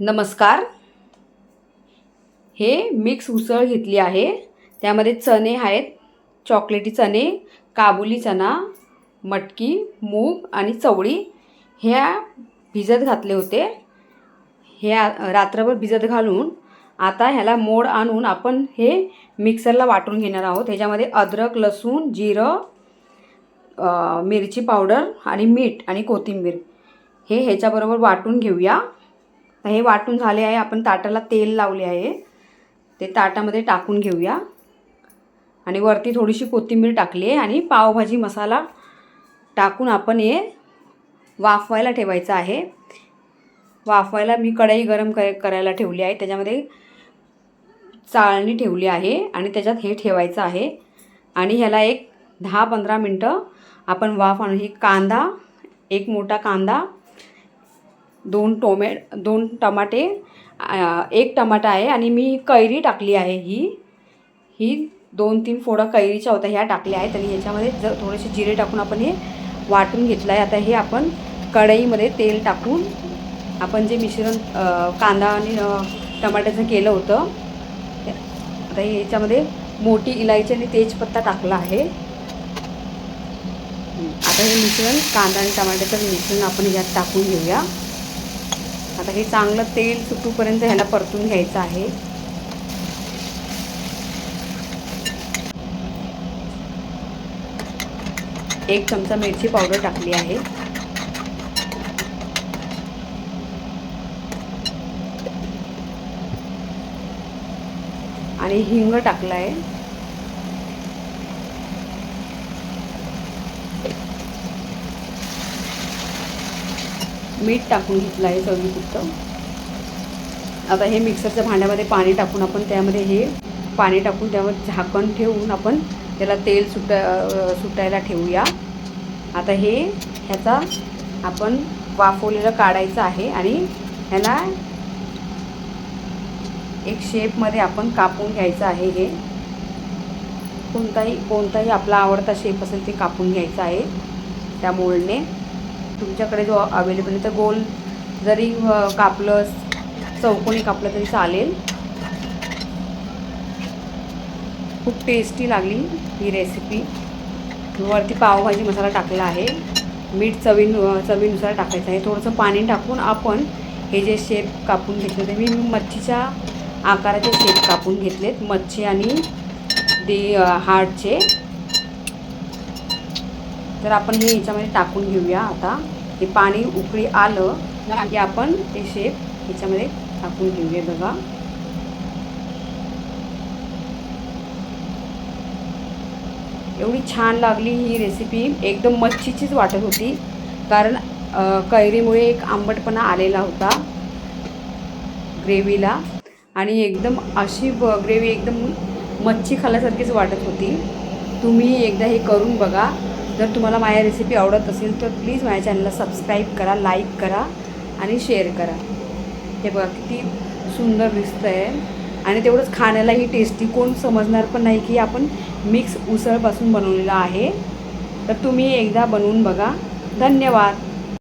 नमस्कार. हे मिक्स उसळ घेतली आहे. त्यामध्ये चणे आहेत. चॉकलेटी चणे काबुली चना मटकी मूग आणि चवळी ह्या भिजत घातले होते. हे रात्रभर भिजत घालून आता ह्याला मोड आणून आपण हे मिक्सरला वाटून घेणार आहोत. ह्याच्यामध्ये अद्रक लसूण जिरं मिरची पावडर आणि मीठ आणि कोथिंबीर हे ह्याच्याबरोबर वाटून घेऊया. तर हे वाटून झाले आहे. आपण ताटाला तेल लावले आहे. ते ताटामध्ये टाकून घेऊया. आणि वरती थोडीशी कोथिंबीर टाकली आहे आणि पावभाजी मसाला टाकून आपण हे वाफवायला ठेवायचं आहे. वाफवायला मी कढई गरम कर करायला ठेवली आहे. त्याच्यामध्ये चाळणी ठेवली आहे आणि त्याच्यात हे ठेवायचं आहे. आणि ह्याला एक दहा पंधरा मिनटं आपण वाफ आणून ही कांदा एक मोठा कांदा दोन टोमॅ दोन टमाटे एक टमाटा आहे आणि मी कैरी टाकली आहे ही. ही दोन तीन फोडं कैरीच्या होत्या ह्या टाकल्या आहेत आणि ह्याच्यामध्ये जर थोडेसे जिरे टाकून आपण हे वाटून घेतलं आहे. आता हे आपण कढईमध्ये तेल टाकून आपण जे मिश्रण कांदा आणि टमाट्याचं केलं होतं आता हे ह्याच्यामध्ये मोठी इलायची आणि तेजपत्ता टाकला आहे. आता हे मिश्रण कांदा आणि टमाट्याचं मिश्रण आपण ह्यात टाकून घेऊया. आता हे चांगलं तेल सुटूपर्यंत ह्याला परतून घ्यायचं आहे. एक चमचा मिरची पावडर टाकली आहे. आणि हिंग टाकला आहे मीठ टाकून घेतलं आहे चवीपुरतं. आता हे मिक्सरच्या भांड्यामध्ये पाणी टाकून आपण त्यामध्ये हे पाणी टाकून त्यावर झाकण ठेवून आपण त्याला तेल सुटा सुटायला ठेवूया. आता हे ह्याचा आपण वाफवलेलं काढायचं आहे आणि ह्याला एक शेपमध्ये आपण कापून घ्यायचं आहे हे. कोणताही कोणताही आपला आवडता शेप असेल ते कापून घ्यायचा आहे त्या मोळने तुमच्याकडे जो अवेलेबल आहे तर गोल जरी कापलं चौकोनी कापलं तरी चालेल. खूप टेस्टी लागली ही रेसिपी वरती पावभाजी मसाला टाकला आहे. मीठ चवीन चवीनुसार टाकायचं आहे. थोडंसं पाणी टाकून आपण हे जे शेप कापून घेतले होते मी मच्छीच्या आकाराचे शेप कापून घेतलेत. मच्छी आणि दे हार्टचे तर आपण हे ह्याच्यामध्ये टाकून घेऊया आता. हे पाणी उकळी आलं की आपण ते शेप ह्याच्यामध्ये टाकून घेऊया बघा. एवढी छान लागली ही रेसिपी एकदम मच्छीचीच वाटत होती कारण कैरीमुळे एक आंबटपणा आलेला होता ग्रेव्हीला आणि एकदम अशी ब ग्रेव्ही एकदम मच्छी खाल्ल्यासारखीच वाटत होती. तुम्ही एकदा हे करून बघा. जर तुम्हाला माझ्या रेसिपी आवडत असेल तर प्लीज माझ्या चॅनलला सबस्क्राईब करा लाईक करा आणि शेअर करा. हे बघा किती सुंदर दिसतं आहे आणि तेवढंच खाण्यालाही टेस्टी कोण समजणार पण नाही की आपण मिक्स उसळपासून बनवलेलं आहे. तर तुम्ही एकदा बनवून बघा. धन्यवाद.